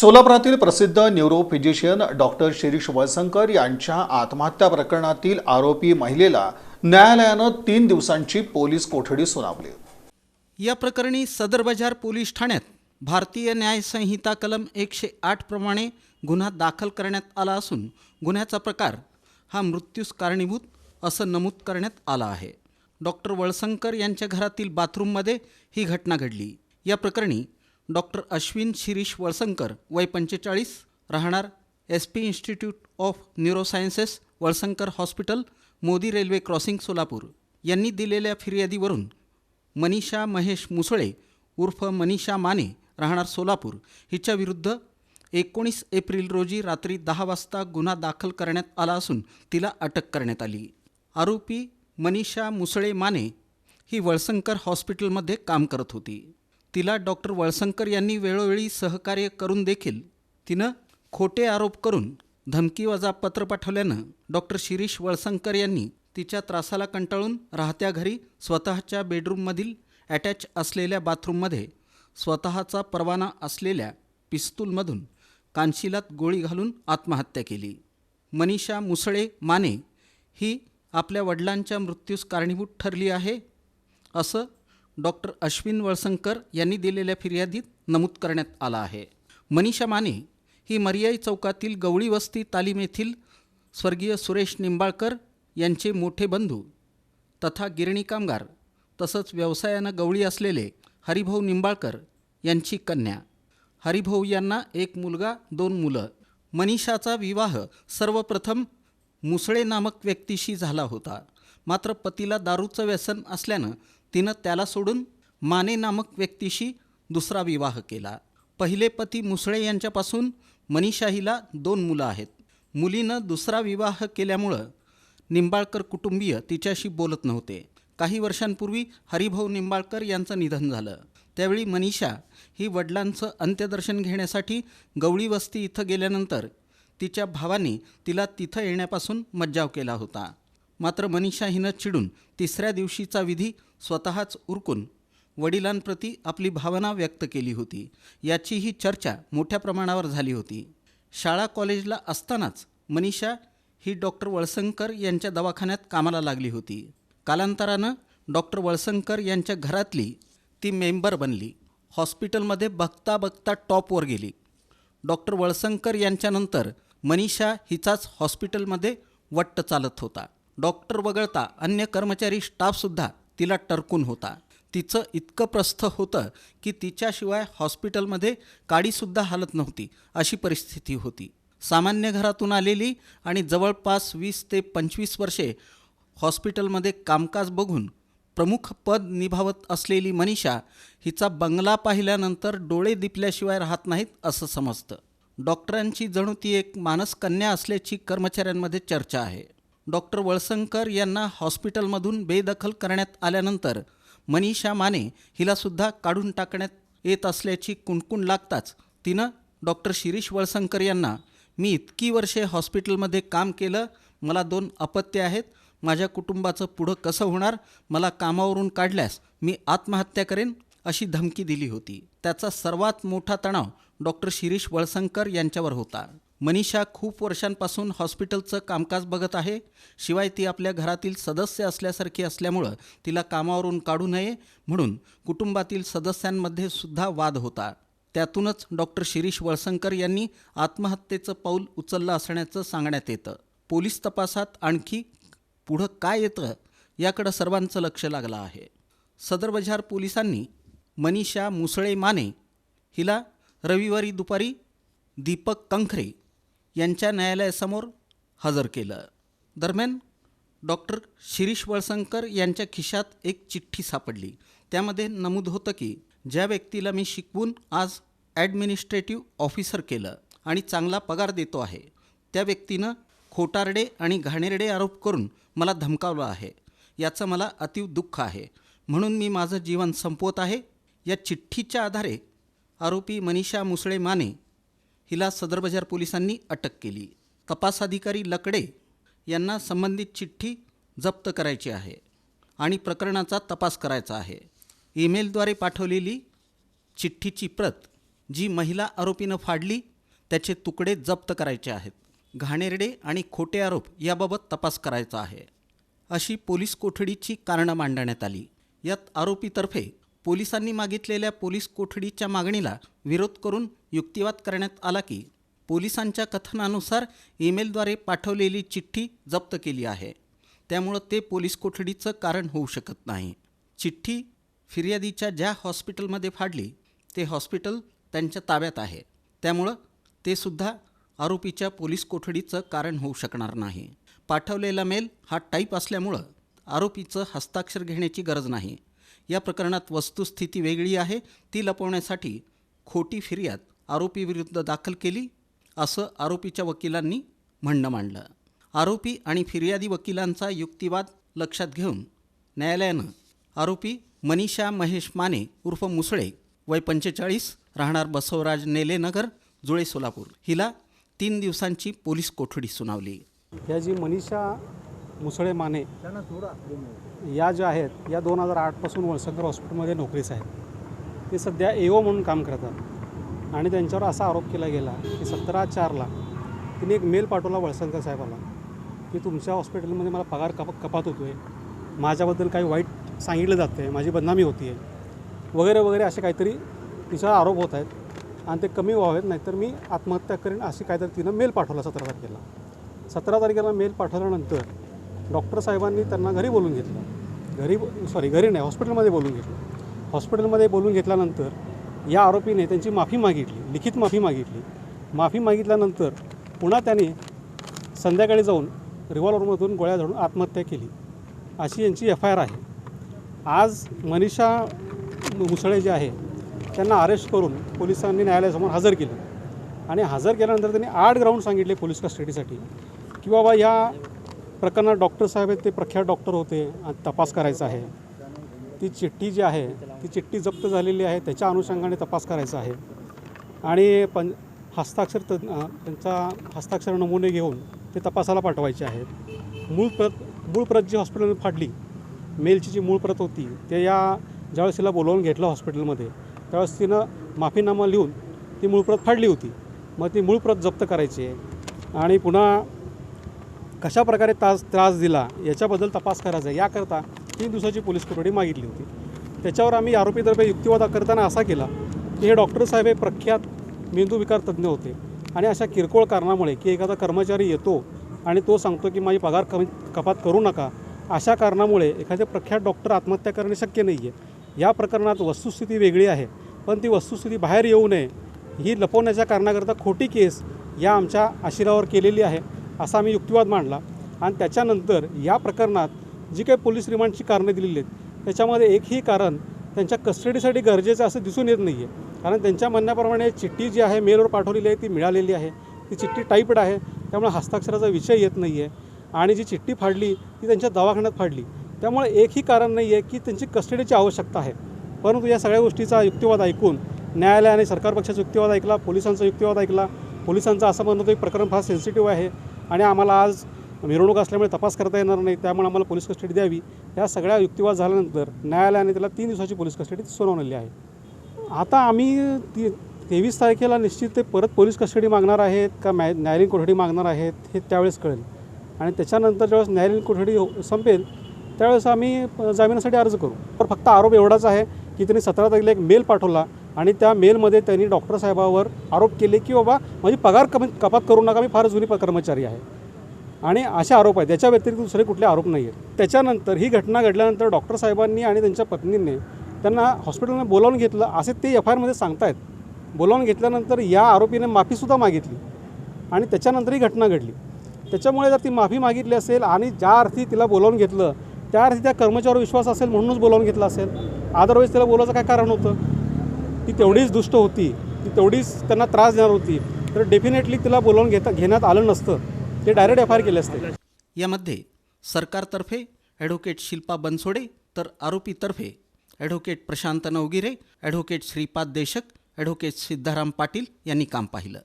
सोलापुरातील प्रसिद्ध neurophysician doctor Shirish Walsankar यांच्या आत्महत्या प्रकरणातील आरोपी महिलेला न्यायालयानं तीन दिवसांची पोलीस कोठडी सुनावली. या प्रकरणी सदर बाजार पोलीस ठाण्यात भारतीय न्यायसंहिता कलम एकशे आठ प्रमाणे गुन्हा दाखल करण्यात आला असून गुन्ह्याचा प्रकार हा मृत्यूस कारणीभूत असं नमूद करण्यात आलं आहे. डॉक्टर वळसंकर यांच्या घरातील बाथरूममध्ये ही घटना घडली. या प्रकरणी डॉक्टर अश्विन शिरीष वळसंकर वय पंचेचाळीस राहणार S P institute of neurosciences Valsankar hospital Modi railway crossing Solapur. यांनी दिलेल्या फिर्यादीवरून मनीषा महेश मुसळे उर्फ मनीषा माने राहणार सोलापूर हिच्याविरुद्ध एकोणीस एप्रिल रोजी रात्री दहा वाजता गुन्हा दाखल करण्यात आला असून तिला अटक करण्यात आली. आरोपी मनीषा मुसळे माने ही वळसंकर हॉस्पिटलमध्ये काम करत होती. तिला डॉक्टर वळसंकर यांनी वेळोवेळी सहकार्य करून देखील तिनं खोटे आरोप करून धमकीवजा पत्र पाठवल्यानं डॉक्टर शिरीष वळसंकर यांनी तिच्या त्रासाला कंटाळून राहत्या घरी स्वतःच्या बेडरूममधील अटॅच असलेल्या बाथरूममध्ये स्वतःचा परवाना असलेल्या पिस्तूलमधून कानशिलात गोळी घालून आत्महत्या केली. मनीषा मुसळे माने ही आपल्या वडिलांच्या मृत्यूस कारणीभूत ठरली आहे असं डॉक्टर अश्विन वळसंकर यांनी दिलेल्या फिर्यादीत नमूद करण्यात आलं आहे. मनीषा माने ही मर्याई चौकातील गवळी वस्ती तालीम येथील स्वर्गीय सुरेश निंबाळकर यांचे मोठे बंधू तथा गिरणी कामगार तसंच व्यवसायानं गवळी असलेले हरिभाऊ निंबाळकर यांची कन्या. हरिभाऊ यांना एक मुलगा दोन मुलं. मनीषाचा विवाह सर्वप्रथम मुसळे नामक व्यक्तीशी झाला होता. मात्र पतीला दारूचं व्यसन असल्यानं तिनं त्याला सोडून माने नामक व्यक्तीशी दुसरा विवाह केला. पहिले पती मुसळे यांच्यापासून मनीषा हिला दोन मुलं आहेत. मुलीनं दुसरा विवाह केल्यामुळं निंबाळकर कुटुंबीय तिच्याशी बोलत नव्हते. काही वर्षांपूर्वी हरिभाऊ निंबाळकर यांचं निधन झालं. त्यावेळी मनीषा ही वडिलांचं अंत्यदर्शन घेण्यासाठी गवळी वस्ती इथं गेल्यानंतर तिच्या भावाने तिला तिथं येण्यापासून मज्जाव केला होता. मात्र मनीषा हिनं चिडून तिसऱ्या दिवशीचा विधी स्वतःच उरकून वडिलांप्रती आपली भावना व्यक्त केली होती. याची ही चर्चा मोठ्या प्रमाणावर झाली होती. शाळा कॉलेजला असतानाच मनीषा ही डॉक्टर वळसंकर यांच्या दवाखान्यात कामाला लागली होती. कालांतरानं डॉक्टर वळसंकर यांच्या घरातली ती मेंबर बनली. हॉस्पिटलमध्ये बघता बघता टॉपवर गेली. डॉक्टर वळसंकर यांच्यानंतर मनीषा हिचाच हॉस्पिटलमध्ये वट्ट चालत होता. डॉक्टर वगळता अन्य कर्मचारी स्टाफसुद्धा तिला टरकून होता. तिचं इतकं प्रस्थ होतं की तिच्याशिवाय हॉस्पिटलमध्ये काडीसुद्धा हालत नव्हती अशी परिस्थिती होती. सामान्य घरातून आलेली आणि जवळपास वीस ते पंचवीस वर्षे हॉस्पिटलमध्ये कामकाज बघून प्रमुख पद निभावत असलेली मनीषा हिचा बंगला पाहिल्यानंतर डोळे दिपल्याशिवाय राहत नाहीत असं समजतं. डॉक्टरांची जणू ती एक मानसकन्या असल्याची कर्मचाऱ्यांमध्ये चर्चा आहे. डॉक्टर वळसंकर यांना हॉस्पिटलमधून बेदखल करण्यात आल्यानंतर मनीषा माने हिलासुद्धा काढून टाकण्यात येत असल्याची कुणकुण लागताच तिनं डॉक्टर शिरीष वळसंकर यांना मी इतकी वर्षे हॉस्पिटलमध्ये काम केलं मला दोन अपत्य आहेत माझ्या कुटुंबाचं पुढं कसं होणार मला कामावरून काढल्यास मी आत्महत्या करेन अशी धमकी दिली होती. त्याचा सर्वात मोठा तणाव डॉक्टर शिरीष वळसंकर यांच्यावर होता. मनीषा खूप वर्षांपासून हॉस्पिटलचं कामकाज बघत आहे. शिवाय ती आपल्या घरातील सदस्य असल्यासारखी असल्यामुळं तिला कामावरून काढू नये म्हणून कुटुंबातील सदस्यांमध्ये सुद्धा वाद होता. त्यातूनच डॉक्टर शिरीष वळसंकर यांनी आत्महत्येचं पाऊल उचललं असण्याचं सांगण्यात येतं. पोलीस तपासात आणखी पुढं काय येतं याकडं सर्वांचं लक्ष लागलं आहे. सदर बजार पोलिसांनी मनीषा मुसळे माने हिला रविवारी दुपारी दीपक कंखरे यांच्या न्यायालयासमोर हजर केलं. दरम्यान डॉक्टर शिरीष वळसंकर यांच्या खिशात एक चिठ्ठी सापडली. त्यामध्ये नमूद होतं की ज्या व्यक्तीला मी शिकवून आज ॲडमिनिस्ट्रेटिव्ह ऑफिसर केलं आणि चांगला पगार देतो आहे त्या व्यक्तीनं खोटारडे आणि घाणेरडे आरोप करून मला धमकावलं आहे. याचं मला अतीव दुःख आहे. म्हणून मी माझं जीवन संपवत आहे. या चिठ्ठीच्या आधारे आरोपी मनीषा मुसळे माने हिला सदर बाजार पोलिसांनी अटक केली. तपास अधिकारी लकडे यांना संबंधित चिठ्ठी जप्त करायची आहे आणि प्रकरणाचा तपास करायचा आहे. ईमेलद्वारे पाठवलेली चिठ्ठीची प्रत जी महिला आरोपीनं फाडली त्याचे तुकडे जप्त करायचे आहेत. घाणेरडे आणि खोटे आरोप याबाबत तपास करायचा आहे. अशी पोलीस कोठडीची कारणं मांडण्यात आली. यात आरोपीतर्फे पोलिसांनी मागितलेल्या पोलीस कोठडीच्या मागणीला विरोध करून युक्तिवाद करण्यात आला की पोलिसांच्या कथनानुसार ईमेलद्वारे पाठवलेली चिठ्ठी जप्त केली आहे. त्यामुळं ते पोलीस कोठडीचं कारण होऊ शकत नाही. चिठ्ठी फिर्यादीच्या ज्या हॉस्पिटलमध्ये फाडली ते हॉस्पिटल त्यांच्या ताब्यात आहे. त्यामुळं ते सुद्धा आरोपीच्या पोलीस कोठडीचं कारण होऊ शकणार नाही. पाठवलेला मेल हा टाईप असल्यामुळं आरोपीचं हस्ताक्षर घेण्याची गरज नाही. या प्रकरणात वस्तुस्थिती वेगळी आहे. ती लपवण्यासाठी खोटी फिर्याद आरोपीविरुद्ध दाखल केली असं आरोपीच्या वकिलांनी म्हणणं मांडलं. आरोपी आणि फिर्यादी वकिलांचा युक्तिवाद लक्षात घेऊन न्यायालयानं आरोपी मनीषा महेश माने उर्फ मुसळे वय पंचेचाळीस राहणार बसवराज नेलेनगर जुळे सोलापूर. हिला तीन दिवसांची पोलीस कोठडी सुनावली. ह्या जी मनीषा मुसळे माने या ज्या आहेत या दोन हजार आठपासून वळसंकर हॉस्पिटलमध्ये नोकरीस आहेत. ते सध्या एओ म्हणून काम करतात. आणि त्यांच्यावर असा आरोप केला गेला की सतरा चारला तिने एक मेल पाठवला वळसंकर साहेबाला की तुमच्या हॉस्पिटलमध्ये मला पगार कप कपात होतो आहे माझ्याबद्दल काही वाईट सांगितलं जातं आहे माझी बदनामी होती आहे वगैरे वगैरे असे काहीतरी तिच्यावर आरोप होत आहेत आणि ते कमी व्हावेत नाहीतर मी आत्महत्या करेन अशी काहीतरी तिनं मेल पाठवला सतरा तारखेला. सतरा तारखेला मेल पाठवल्यानंतर डॉक्टर साहेबांनी त्यांना घरी बोलून घेतलं. घरी सॉरी घरी नाही हॉस्पिटलमध्ये बोलून घेतलं. हॉस्पिटलमध्ये बोलून घेतल्यानंतर या आरोपीने त्यांची माफी मागितली लिखित माफी मागितली. माफी मागितल्यानंतर पुन्हा त्याने संध्याकाळी जाऊन रिव्हॉल्वरमधून गोळ्या धरून आत्महत्या केली. अशी यांची एफ आय आर आहे. आज मनीषा मुसळे जे आहे त्यांना अरेस्ट करून पोलिसांनी न्यायालयासमोर हजर केलं. आणि हजर केल्यानंतर त्यांनी आठ ग्राउंड सांगितले पोलीस कस्टडीसाठी की बाबा या प्रकरणात डॉक्टर साहेब आहेत ते प्रख्यात डॉक्टर होते आणि तपास करायचा आहे. ती चिठ्ठी जी आहे ती चिठ्ठी जप्त झालेली आहे त्याच्या अनुषंगाने तपास करायचा आहे. आणि पं हस्ताक्षर त त्यांचा हस्ताक्षर नमुने घेऊन ते तपासाला पाठवायचे आहेत. मूळ प्रत मूळ प्रत जी हॉस्पिटलमध्ये फाडली मेलची जी मूळ प्रत होती ते या ज्यावेळेस तिला बोलवून घेतलं हॉस्पिटलमध्ये त्यावेळेस तिनं माफीनामा लिहून ती मूळ प्रत फाडली होती. मग ती मूळ प्रत जप्त करायची आहे. आणि पुन्हा कशा प्रकारे त्रास त्रास दिला याच्याबद्दल तपास करायचा आहे. याकरता तीन दिवसाची पोलीस कोठडी मागितली होती. त्याच्यावर आम्ही आरोपीतर्फे युक्तिवाद करताना असा केला की हे डॉक्टर साहेब हे प्रख्यात मेंदूविकार तज्ज्ञ होते आणि अशा किरकोळ कारणामुळे की एखादा कर्मचारी येतो आणि तो सांगतो की माझी पगार कमी कपात करू नका अशा कारणामुळे एखादे प्रख्यात डॉक्टर आत्महत्या करणे शक्य नाही आहे या प्रकरणात वस्तुस्थिती वेगळी आहे पण ती वस्तुस्थिती बाहेर येऊ नये ही लपवण्याच्या कारणाकरता खोटी केस या आमच्या आशिरावर केलेली आहे असा आम्ही युक्तिवाद मांडला. आणि त्याच्यानंतर या प्रकरणात जी काही पोलीस रिमांडची कारणं दिलेली आहेत त्याच्यामध्ये एकही कारण त्यांच्या कस्टडीसाठी गरजेचं असं दिसून येत नाही आहे कारण त्यांच्या म्हणण्याप्रमाणे चिठ्ठी जी आहे मेलवर पाठवलेली आहे ती मिळालेली आहे. ती चिठ्ठी टाईपड आहे त्यामुळे हस्ताक्षराचा विषय येत नाही आहे आणि जी चिठ्ठी फाडली ती त्यांच्या दवाखान्यात फाडली. त्यामुळे एकही कारण नाही आहे की त्यांची कस्टडीची आवश्यकता आहे. परंतु या सगळ्या गोष्टीचा युक्तिवाद ऐकून न्यायालयाने सरकार पक्षाचा युक्तिवाद ऐकला पोलिसांचा युक्तिवाद ऐकला. पोलिसांचं असं म्हणणं होतं की प्रकरण फार सेन्सिटिव्ह आहे. आणि आम्हाला आज मिरवणूक असल्यामुळे तपास करता येणार नाही त्यामुळे आम्हाला पोलीस कस्टडी द्यावी. या सगळ्या युक्तिवाद झाल्यानंतर न्यायालयाने त्याला तीन दिवसाची पोलीस कस्टडी सुनावलेली आहे. आता आम्ही ती तेवीस तारखेला निश्चित ते परत पोलीस कस्टडी मागणार आहेत का मॅ न्यायालयीन कोठडी मागणार आहेत हे त्यावेळेस कळेल. आणि त्याच्यानंतर ज्यावेळेस न्यायालयीन कोठडी हो-, संपेल त्यावेळेस आम्ही जामिनासाठी अर्ज करू. पण फक्त आरोप एवढाच आहे की त्यांनी सतरा तारखेला एक मेल पाठवला आणि त्या मेलमध्ये त्यांनी डॉक्टर साहेबावर आरोप केले की बाबा माझी पगार कमी कपात करू नका मी फार जुनी कर्मचारी आहे. आणि असे आरोप आहेत. त्याच्या व्यतिरिक्त दुसरे कुठले आरोप नाही आहेत त्याच्यानंतर ही घटना घडल्यानंतर डॉक्टर साहेबांनी आणि त्यांच्या पत्नींनी त्यांना हॉस्पिटलमध्ये बोलावून घेतलं. असे ते एफ आय आरमध्ये सांगतायत. बोलावून घेतल्यानंतर या आरोपीने माफीसुद्धा मागितली आणि त्याच्यानंतर ही घटना घडली. त्याच्यामुळे जर ती माफी मागितली असेल आणि ज्या अर्थी तिला बोलावून घेतलं त्या अर्थी त्या कर्मचाऱ्यावर विश्वास असेल म्हणूनच बोलावून घेतलं असेल. अदरवाईज तिला बोलायचं काय कारण होतं? ती तेवढीच दुष्ट होती. ती तेवढीच त्यांना त्रास देणार होती. तर डेफिनेटली तिला बोलावून घेता घेण्यात आलं नसतं. ते डायरेक्ट एफ आय आर केले असते. यामध्ये सरकारतर्फे ॲडव्होकेट शिल्पा बनसोडे तर आरोपीतर्फे advocate Prashant Navgire advocate Shripad Deshak advocate Siddharam Patil यांनी काम पाहिलं.